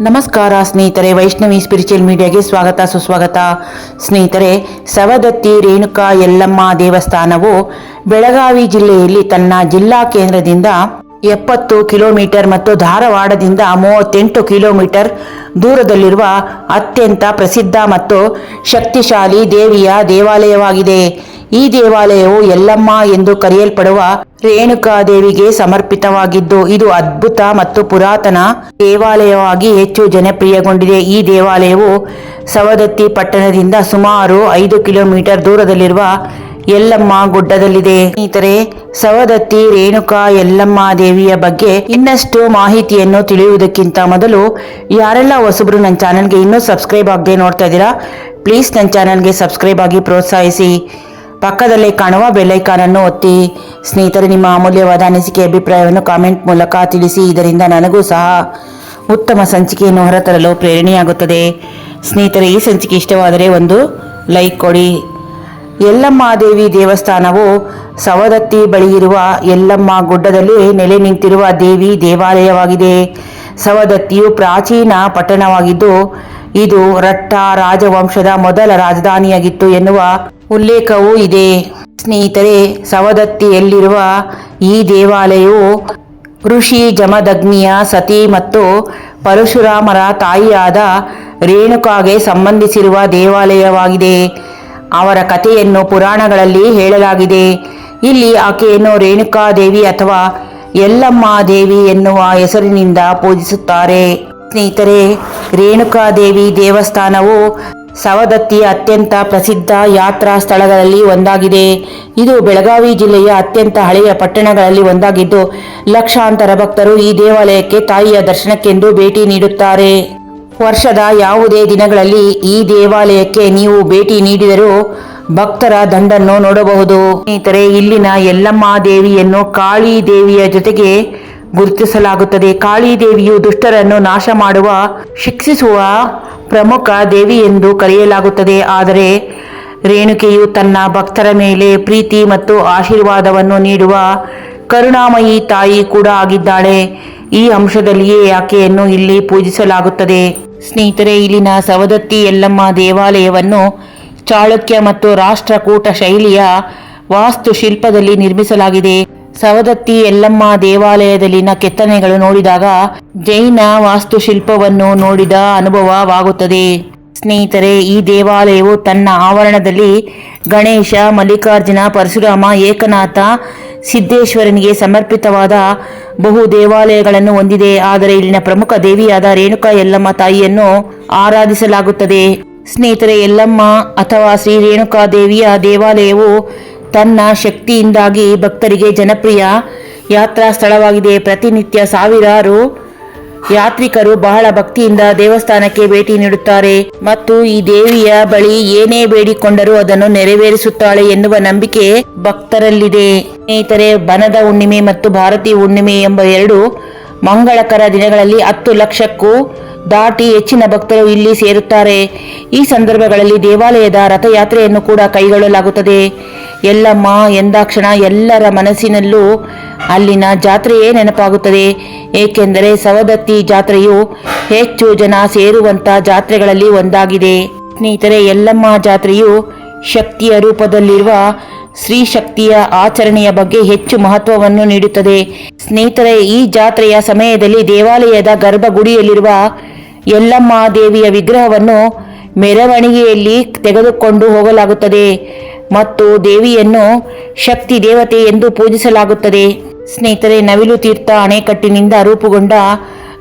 ನಮಸ್ಕಾರ ಸ್ನೇಹಿತರೆ, ವೈಷ್ಣವಿ ಸ್ಪಿರಿಚುವಲ್ ಮೀಡಿಯಾಗೆ ಸ್ವಾಗತ, ಸುಸ್ವಾಗತ. ಸ್ನೇಹಿತರೆ, ಸವದತ್ತಿ, ರೇಣುಕಾ, ಯಲ್ಲಮ್ಮ ದೇವಸ್ಥಾನವು ಬೆಳಗಾವಿ ಜಿಲ್ಲೆಯಲ್ಲಿ ತನ್ನ ಜಿಲ್ಲಾ ಕೇಂದ್ರದಿಂದ ಎಪ್ಪತ್ತು ಕಿಲೋಮೀಟರ್ ಮತ್ತು ಧಾರವಾಡದಿಂದ ಮೂವತ್ತೆಂಟು ಕಿಲೋಮೀಟರ್ ದೂರದಲ್ಲಿರುವ ಅತ್ಯಂತ ಪ್ರಸಿದ್ಧ ಮತ್ತು ಶಕ್ತಿಶಾಲಿ ದೇವಿಯ ದೇವಾಲಯವಾಗಿದೆ. ಈ ದೇವಾಲಯವು ಯಲ್ಲಮ್ಮ ಎಂದು ಕರೆಯಲ್ಪಡುವ ರೇಣುಕಾ ದೇವಿಗೆ ಸಮರ್ಪಿತವಾಗಿದ್ದು, ಇದು ಅದ್ಭುತ ಮತ್ತು ಪುರಾತನ ದೇವಾಲಯವಾಗಿ ಹೆಚ್ಚು ಜನಪ್ರಿಯಗೊಂಡಿದೆ. ಈ ದೇವಾಲಯವು ಸವದತ್ತಿ ಪಟ್ಟಣದಿಂದ ಸುಮಾರು ಐದು ಕಿಲೋಮೀಟರ್ ದೂರದಲ್ಲಿರುವ ಯಲ್ಲಮ್ಮ ಗುಡ್ಡದಲ್ಲಿದೆ. ಸ್ನೇಹಿತರೆ, ಸವದತ್ತಿ, ರೇಣುಕಾ, ಎಲ್ಲಮ್ಮ ದೇವಿಯ ಬಗ್ಗೆ ಇನ್ನಷ್ಟು ಮಾಹಿತಿಯನ್ನು ತಿಳಿಯುವುದಕ್ಕಿಂತ ಮೊದಲು ಯಾರೆಲ್ಲ ಹೊಸಬ್ರು ನನ್ನ ಚಾನಲ್ಗೆ ಇನ್ನೂ ಸಬ್ಸ್ಕ್ರೈಬ್ ಆಗದೆ ನೋಡ್ತಾ ಇದ್ದೀರಾ, ಪ್ಲೀಸ್ ನನ್ನ ಚಾನಲ್ಗೆ ಸಬ್ಸ್ಕ್ರೈಬ್ ಆಗಿ ಪ್ರೋತ್ಸಾಹಿಸಿ. ಪಕ್ಕದಲ್ಲೇ ಕಾಣುವ ಬೆಲ್ಲೈಕಾನ್ ಅನ್ನು ಒತ್ತಿ. ಸ್ನೇಹಿತರೆ, ನಿಮ್ಮ ಅಮೂಲ್ಯವಾದ ಅನಿಸಿಕೆ, ಅಭಿಪ್ರಾಯವನ್ನು ಕಾಮೆಂಟ್ ಮೂಲಕ ತಿಳಿಸಿ, ಇದರಿಂದ ನನಗೂ ಸಹ ಉತ್ತಮ ಸಂಚಿಕೆಯನ್ನು ಹೊರತರಲು ಪ್ರೇರಣೆಯಾಗುತ್ತದೆ. ಸ್ನೇಹಿತರೆ, ಈ ಸಂಚಿಕೆ ಇಷ್ಟವಾದರೆ ಒಂದು ಲೈಕ್ ಕೊಡಿ. ಯಲ್ಲಮ್ಮ ದೇವಿ ದೇವಸ್ಥಾನವು ಸವದತ್ತಿ ಬಳಿ ಇರುವ ಯಲ್ಲಮ್ಮ ಗುಡ್ಡದಲ್ಲಿ ನೆಲೆ ನಿಂತಿರುವ ದೇವಿ ದೇವಾಲಯವಾಗಿದೆ. ಸವದತ್ತಿಯು ಪ್ರಾಚೀನ ಪಟ್ಟಣವಾಗಿದ್ದು, ಇದು ರಟ್ಟ ರಾಜವಂಶದ ಮೊದಲ ರಾಜಧಾನಿಯಾಗಿತ್ತು ಎನ್ನುವ ಉಲ್ಲೇಖವೂ ಇದೆ. ಸ್ನೇಹಿತರೆ, ಸವದತ್ತಿಯಲ್ಲಿರುವ ಈ ದೇವಾಲಯವು ಋಷಿ ಜಮದಗ್ನಿಯ ಸತಿ ಮತ್ತು ಪರಶುರಾಮರ ತಾಯಿಯಾದ ರೇಣುಕಾಗೆ ಸಂಬಂಧಿಸಿರುವ ದೇವಾಲಯವಾಗಿದೆ. ಅವರ ಕಥೆಯನ್ನು ಪುರಾಣಗಳಲ್ಲಿ ಹೇಳಲಾಗಿದೆ. ಇಲ್ಲಿ ಆಕೆಯನ್ನು ರೇಣುಕಾದೇವಿ ಅಥವಾ ಎಲ್ಲಮ್ಮ ದೇವಿ ಎನ್ನುವ ಹೆಸರಿನಿಂದ ಪೂಜಿಸುತ್ತಾರೆ. ಸ್ನೇಹಿತರೆ ರೇಣುಕಾದೇವಿ ದೇವಸ್ಥಾನವು ಸವದತ್ತಿ ಅತ್ಯಂತ ಪ್ರಸಿದ್ಧ ಯಾತ್ರಾ ಸ್ಥಳಗಳಲ್ಲಿ ಒಂದಾಗಿದೆ. ಇದು ಬೆಳಗಾವಿ ಜಿಲ್ಲೆಯ ಅತ್ಯಂತ ಹಳೆಯ ಪಟ್ಟಣಗಳಲ್ಲಿ ಒಂದಾಗಿದ್ದು, ಲಕ್ಷಾಂತರ ಭಕ್ತರು ಈ ದೇವಾಲಯಕ್ಕೆ ತಾಯಿಯ ದರ್ಶನಕ್ಕೆಂದು ಭೇಟಿ ನೀಡುತ್ತಾರೆ. ವರ್ಷದ ಯಾವುದೇ ದಿನಗಳಲ್ಲಿ ಈ ದೇವಾಲಯಕ್ಕೆ ನೀವು ಭೇಟಿ ನೀಡಿದರೂ ಭಕ್ತರ ದಂಡನ್ನು ನೋಡಬಹುದು. ಸ್ನೇಹಿತರೆ, ಇಲ್ಲಿನ ಯಲ್ಲಮ್ಮ ದೇವಿಯನ್ನು ಕಾಳಿ ದೇವಿಯ ಜೊತೆಗೆ ಗುರುತಿಸಲಾಗುತ್ತದೆ. ಕಾಳಿ ದೇವಿಯು ದುಷ್ಟರನ್ನು ನಾಶ ಮಾಡುವ, ಶಿಕ್ಷಿಸುವ ಪ್ರಮುಖ ದೇವಿ ಎಂದು ಕರೆಯಲಾಗುತ್ತದೆ. ಆದರೆ ರೇಣುಕೆಯು ತನ್ನ ಭಕ್ತರ ಮೇಲೆ ಪ್ರೀತಿ ಮತ್ತು ಆಶೀರ್ವಾದವನ್ನು ನೀಡುವ ಕರುಣಾಮಯಿ ತಾಯಿ ಕೂಡ ಆಗಿದ್ದಾಳೆ. ಈ ಅಂಶದಲ್ಲಿಯೇ ಆಕೆಯನ್ನು ಇಲ್ಲಿ ಪೂಜಿಸಲಾಗುತ್ತದೆ. ಸ್ನೇಹಿತರೆ, ಇಲ್ಲಿನ ಸವದತ್ತಿ ಯಲ್ಲಮ್ಮ ದೇವಾಲಯವನ್ನು ಚಾಳುಕ್ಯ ಮತ್ತು ರಾಷ್ಟ್ರಕೂಟ ಶೈಲಿಯ ವಾಸ್ತುಶಿಲ್ಪದಲ್ಲಿ ನಿರ್ಮಿಸಲಾಗಿದೆ. ಸವದತ್ತಿ ಯಲ್ಲಮ್ಮ ದೇವಾಲಯದಲ್ಲಿನ ಕೆತ್ತನೆಗಳು ನೋಡಿದಾಗ ಜೈನ ವಾಸ್ತುಶಿಲ್ಪವನ್ನು ನೋಡಿದ ಅನುಭವವಾಗುತ್ತದೆ. ಸ್ನೇಹಿತರೆ, ಈ ದೇವಾಲಯವು ತನ್ನ ಆವರಣದಲ್ಲಿ ಗಣೇಶ, ಮಲ್ಲಿಕಾರ್ಜುನ, ಪರಶುರಾಮ, ಏಕನಾಥ, ಸಿದ್ದೇಶ್ವರನಿಗೆ ಸಮರ್ಪಿತವಾದ ಬಹು ದೇವಾಲಯಗಳನ್ನು ಹೊಂದಿದೆ. ಆದರೆ ಇಲ್ಲಿನ ಪ್ರಮುಖ ದೇವಿಯಾದ ರೇಣುಕಾ ಯಲ್ಲಮ್ಮ ತಾಯಿಯನ್ನು ಆರಾಧಿಸಲಾಗುತ್ತದೆ. ಸ್ನೇಹಿತರೆ, ಯಲ್ಲಮ್ಮ ಅಥವಾ ಶ್ರೀ ರೇಣುಕಾ ದೇವಿಯ ದೇವಾಲಯವು ತನ್ನ ಶಕ್ತಿಯಿಂದಾಗಿ ಭಕ್ತರಿಗೆ ಜನಪ್ರಿಯ ಯಾತ್ರಾ ಸ್ಥಳವಾಗಿದೆ. ಪ್ರತಿನಿತ್ಯ ಸಾವಿರಾರು ಯಾತ್ರಿಕರು ಬಹಳ ಭಕ್ತಿಯಿಂದ ದೇವಸ್ಥಾನಕ್ಕೆ ಭೇಟಿ ನೀಡುತ್ತಾರೆ ಮತ್ತು ಈ ದೇವಿಯ ಬಳಿ ಏನೇ ಬೇಡಿಕೊಂಡರೂ ಅದನ್ನು ನೆರವೇರಿಸುತ್ತಾಳೆ ಎನ್ನುವ ನಂಬಿಕೆ ಭಕ್ತರಲ್ಲಿದೆ. ಸ್ನೇಹಿತರೆ ಬನದ ಹುಣ್ಣಿಮೆ ಮತ್ತು ಭಾರತೀಯ ಹುಣ್ಣಿಮೆ ಎಂಬ ಎರಡು ಮಂಗಳಕರ ದಿನಗಳಲ್ಲಿ ಹತ್ತು ಲಕ್ಷಕ್ಕೂ ದಾಟಿ ಹೆಚ್ಚಿನ ಭಕ್ತರು ಇಲ್ಲಿ ಸೇರುತ್ತಾರೆ. ಈ ಸಂದರ್ಭಗಳಲ್ಲಿ ದೇವಾಲಯದ ರಥಯಾತ್ರೆಯನ್ನು ಕೂಡ ಕೈಗೊಳ್ಳಲಾಗುತ್ತದೆ. ಎಲ್ಲಮ್ಮ, ಎಂದಾಕ್ಷಣ ಎಲ್ಲರ ಮನಸ್ಸಿನಲ್ಲೂ ಅಲ್ಲಿನ ಜಾತ್ರೆಯೇ ನೆನಪಾಗುತ್ತದೆ. ಏಕೆಂದರೆ ಸವದತ್ತಿ ಜಾತ್ರೆಯು ಹೆಚ್ಚು ಜನ ಸೇರುವಂತ ಜಾತ್ರೆಗಳಲ್ಲಿ ಒಂದಾಗಿದೆ. ಸ್ನೇಹಿತರೆ, ಎಲ್ಲಮ್ಮ ಜಾತ್ರೆಯು ಶಕ್ತಿಯ ರೂಪದಲ್ಲಿರುವ ಸ್ತ್ರೀ ಶಕ್ತಿಯ ಆಚರಣೆಯ ಬಗ್ಗೆ ಹೆಚ್ಚು ಮಹತ್ವವನ್ನು ನೀಡುತ್ತದೆ. ಸ್ನೇಹಿತರೆ, ಈ ಜಾತ್ರೆಯ ಸಮಯದಲ್ಲಿ ದೇವಾಲಯದ ಗರ್ಭಗುಡಿಯಲ್ಲಿರುವ ಯಲ್ಲಮ್ಮ ದೇವಿಯ ವಿಗ್ರಹವನ್ನು ಮೆರವಣಿಗೆಯಲ್ಲಿ ತೆಗೆದುಕೊಂಡು ಹೋಗಲಾಗುತ್ತದೆ ಮತ್ತು ದೇವಿಯನ್ನು ಶಕ್ತಿ ದೇವತೆ ಎಂದು ಪೂಜಿಸಲಾಗುತ್ತದೆ. ಸ್ನೇಹಿತರೆ, ನವಿಲು ತೀರ್ಥ ಅಣೆಕಟ್ಟಿನಿಂದ ರೂಪುಗೊಂಡ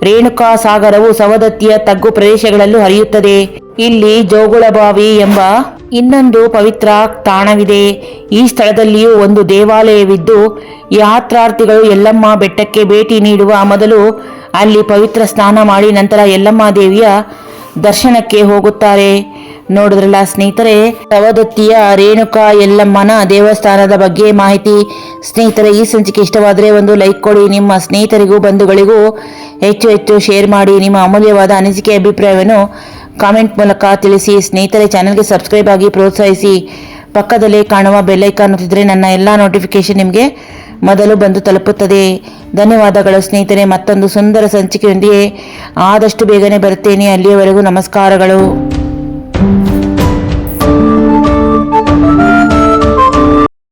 ರೇಣುಕಾ ಸಾಗರವು ಸವದತ್ತಿಯ ತಗ್ಗು ಪ್ರದೇಶಗಳಲ್ಲೂ ಹರಿಯುತ್ತದೆ. ಇಲ್ಲಿ ಜೋಗುಳಬಾವಿ ಎಂಬ ಇನ್ನೊಂದು ಪವಿತ್ರ ತಾಣವಿದೆ. ಈ ಸ್ಥಳದಲ್ಲಿಯೂ ಒಂದು ದೇವಾಲಯವಿದ್ದು, ಯಾತ್ರಾರ್ಥಿಗಳು ಯಲ್ಲಮ್ಮ ಬೆಟ್ಟಕ್ಕೆ ಭೇಟಿ ನೀಡುವ ಮೊದಲು ಅಲ್ಲಿ ಪವಿತ್ರ ಸ್ನಾನ ಮಾಡಿ ನಂತರ ಯಲ್ಲಮ್ಮ ದೇವಿಯ ದರ್ಶನಕ್ಕೆ ಹೋಗುತ್ತಾರೆ. ನೋಡಿದ್ರಲ್ಲ ಸ್ನೇಹಿತರೆ ಸವದತ್ತಿಯ ರೇಣುಕಾ ಯಲ್ಲಮ್ಮನ ದೇವಸ್ಥಾನದ ಬಗ್ಗೆ ಮಾಹಿತಿ. ಸ್ನೇಹಿತರೆ, ಈ ಸಂಚಿಕೆ ಇಷ್ಟವಾದರೆ ಒಂದು ಲೈಕ್ ಕೊಡಿ. ನಿಮ್ಮ ಸ್ನೇಹಿತರಿಗೂ, ಬಂಧುಗಳಿಗೂ ಹೆಚ್ಚು ಹೆಚ್ಚು ಶೇರ್ ಮಾಡಿ. ನಿಮ್ಮ ಅಮೂಲ್ಯವಾದ ಅನಿಸಿಕೆ ಅಭಿಪ್ರಾಯವನ್ನು ಕಾಮೆಂಟ್ ಮೂಲಕ ತಿಳಿಸಿ, ಸ್ನೇಹಿತರೆ ಚಾನಲ್ಗೆ ಸಬ್ಸ್ಕ್ರೈಬ್ ಆಗಿ ಪ್ರೋತ್ಸಾಹಿಸಿ. ಪಕ್ಕದಲ್ಲಿ ಕಾಣುವ ಬೆಲ್ಲೈಕಾನ್ ಒತ್ತಿದ್ರೆ ನನ್ನ ಎಲ್ಲ ನೋಟಿಫಿಕೇಶನ್ ನಿಮಗೆ ಮೊದಲು ಬಂದು ತಲುಪುತ್ತದೆ. ಧನ್ಯವಾದಗಳು ಸ್ನೇಹಿತರೆ, ಮತ್ತೊಂದು ಸುಂದರ ಸಂಚಿಕೆಯೊಂದಿಗೆ ಆದಷ್ಟು ಬೇಗನೆ ಬರುತ್ತೇನೆ. ಅಲ್ಲಿಯವರೆಗೂ ನಮಸ್ಕಾರಗಳು.